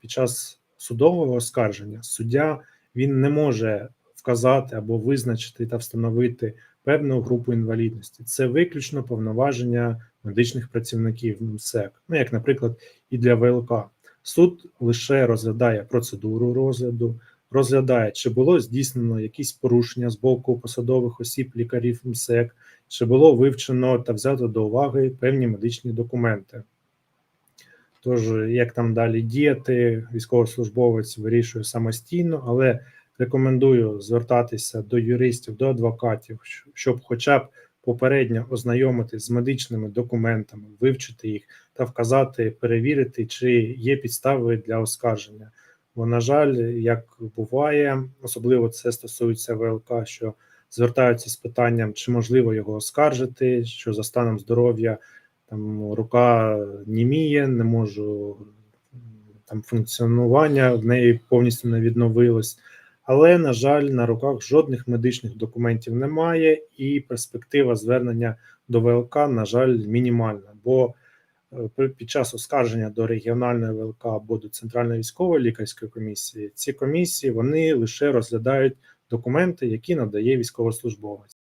під час судового оскарження суддя він не може вказати або визначити та встановити певну групу інвалідності. Це виключно повноваження медичних працівників МСЕК, ну як, наприклад, і для ВЛК. Суд лише розглядає процедуру розгляду, розглядає, чи було здійснено якісь порушення з боку посадових осіб лікарів МСЕК, чи було вивчено та взято до уваги певні медичні документи. Тож, як там далі діяти, військовослужбовець вирішує самостійно, але рекомендую звертатися до юристів, до адвокатів, щоб хоча б попередньо ознайомитись з медичними документами, вивчити їх та вказати, перевірити, чи є підстави для оскарження. Бо, на жаль, як буває, особливо це стосується ВЛК, що звертаються з питанням, чи можливо його оскаржити, що за станом здоров'я там рука німіє, не можу там функціонування в неї повністю не відновилось. Але, на жаль, на руках жодних медичних документів немає, і перспектива звернення до ВЛК, на жаль, мінімальна. Бо е, під час оскарження до регіональної ВЛК або до Центральної військової лікарської комісії, ці комісії вони лише розглядають документи, які надає військовослужбовець.